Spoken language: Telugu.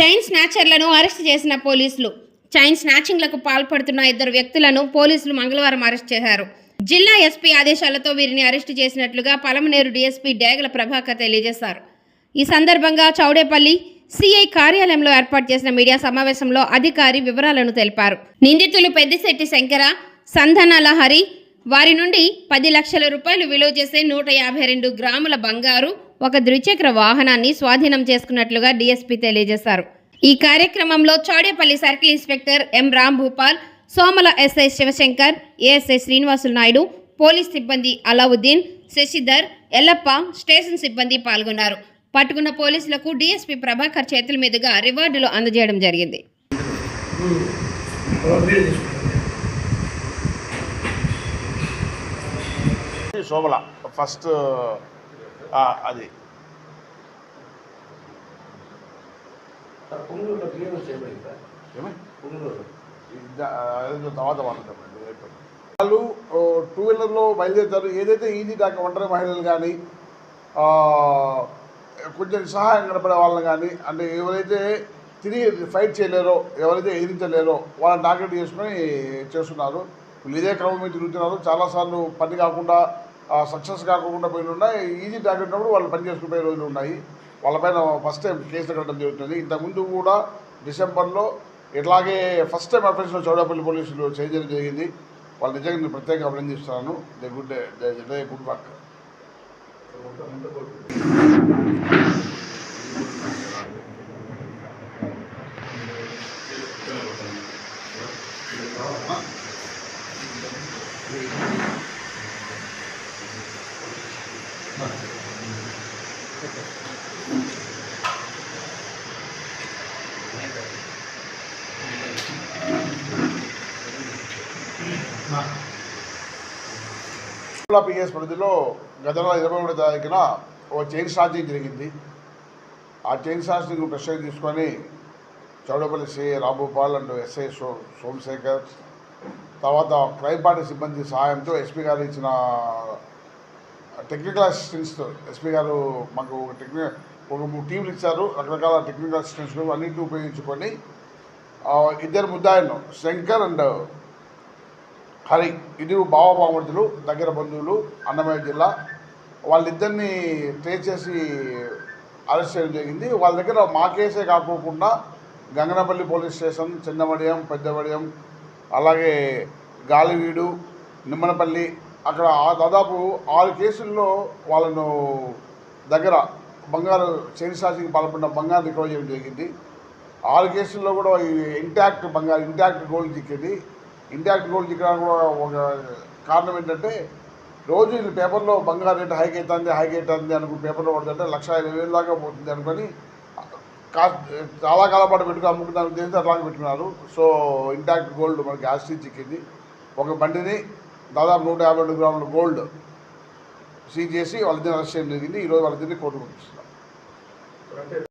చైన్ స్నాచర్లను అరెస్ట్ చేసిన పోలీసులు. చైన్ స్నాచింగ్లకు పాల్పడుతున్న ఇద్దరు వ్యక్తులను పోలీసులు మంగళవారం అరెస్ట్ చేశారు. జిల్లా ఎస్పీ ఆదేశాలతో వీరిని అరెస్టు చేసినట్లుగా పలమనేరు డీఎస్పీ డేగల ప్రభాకర్ తెలియజేశారు. ఈ సందర్భంగా చౌడేపల్లి సిఐ కార్యాలయంలో ఏర్పాటు చేసిన మీడియా సమావేశంలో అధికారి వివరాలను తెలిపారు. నిందితులు పెద్దిశెట్టి శంకర సంధనాల హరి వారి నుండి పది లక్షల రూపాయలు విలువ చేసే నూట యాభై రెండు గ్రాముల బంగారు ఒక ద్విచక్ర వాహనాన్ని స్వాధీనం చేసుకున్నట్లుగా డీఎస్పీ తెలియజేశారు. ఈ కార్యక్రమంలో Chadepalli circle inspector M Ram Bhupal Somala SI Shivashankar ASI Srinivasulu Naidu police సిబ్బంది అలావుద్దీన్ శశిధర్ ఎల్లప్ప స్టేషన్ సిబ్బంది పాల్గొన్నారు. పట్టుకున్న పోలీసులకు డీఎస్పీ ప్రభాకర్ చేతుల మీదుగా రివార్డులు అందజేయడం జరిగింది. శోభల ఫస్ట్ అది. తర్వాత వాళ్ళు టూ వీలర్లో బయలుదేరుతారు. ఏదైతే ఈజీ దాకా ఒంటరి మహిళలు కానీ కొంచెం సహాయం కనపడే వాళ్ళని కానీ అంటే ఎవరైతే తిరిగి ఫైట్ చేయలేరో ఎవరైతే ఎదిరించలేరో వాళ్ళని టార్గెట్ చేసుకొని చేస్తున్నారు. వీళ్ళు ఇదే క్రమం మీద తిరుగుతున్నారు. చాలాసార్లు పని కాకుండా సక్సెస్ కాకుండా పోయిన ఉన్నాయి. ఈజీ టార్గెట్ ఉన్నప్పుడు వాళ్ళు పని చేసుకునే రోజులు ఉన్నాయి. వాళ్ళపైన ఫస్ట్ టైం కేసులు కట్టడం జరుగుతుంది. ఇంతకుముందు కూడా డిసెంబర్లో ఇట్లాగే ఫస్ట్ టైం అఫెన్స్లో చౌడపల్లి పోలీసులు చేయడం జరిగింది. వాళ్ళు నిజంగా నేను ప్రత్యేకంగా అభినందిస్తున్నాను. They good day good work. PS పరిధిలో గత నెల ఇరవై ఒకటో తారీఖున ఒక చైన్ స్నాచింగ్ జరిగింది. ఆ చైన్ స్నాచింగ్ ప్రశ్న తీసుకొని Chowdapalli CI Rambhupal and SI so Somasekhar తర్వాత క్రైమ్ పార్టీ సిబ్బంది సహాయంతో ఎస్పీ గారు ఇచ్చిన టెక్నికల్ అసిస్టెంట్స్తో ఎస్పీ గారు మాకు ఒక టెక్ని ఒక మూడు టీంలు ఇచ్చారు. రకరకాల టెక్నికల్ అసిస్టెంట్స్ అన్నింటినీ ఉపయోగించుకొని ఇద్దరు ముద్దాయిలను శంకర్ అండ్ హరి ఇద్దరు బావబామర్దులు దగ్గర బంధువులు అన్నమయ్య జిల్లా వాళ్ళిద్దరిని ట్రేస్ చేసి అరెస్ట్ చేయడం జరిగింది. వాళ్ళ దగ్గర మా కేసే కాకోకుండా గంగనపల్లి పోలీస్ స్టేషన్ చిన్నమడియం పెద్దమడియం అలాగే గాలివీడు నిమ్మనపల్లి అక్కడ దాదాపు ఆరు కేసుల్లో వాళ్ళను దగ్గర బంగారు చైన్ పాల్పడిన బంగారు రికవర్ చేయడం జరిగింది. ఆరు కేసుల్లో కూడా ఇంటాక్ట్ బంగారు ఇంటాక్ట్ గోల్డ్ చిక్కింది. ఇంటాక్ట్ గోల్డ్ చిక్కడానికి కూడా ఒక కారణం ఏంటంటే రోజు ఇది పేపర్లో బంగారు రేటు హైక్ అవుతుంది హైక్ అవుతుంది అనుకుని పేపర్లో పడుతుంటే లక్ష ఇరవై వేలు దాకా పోతుంది అనుకొని కా చాలా కాలం పాటు పెట్టుకుని అమ్ముకుంటాను తెలిసి అట్లాగే పెట్టుకున్నారు. సో ఇంటాక్ట్ గోల్డ్ మనకి ఆస్తి చిక్కింది. ఒక బండిని దాదాపు నూట యాభై రెండు గ్రాముల గోల్డ్ సీజ్ చేసి వాళ్ళిద్దరిని అరెస్ట్ చేయడం జరిగింది. ఈరోజు వాళ్ళిద్దరిని కోర్టు పంపిస్తున్నారు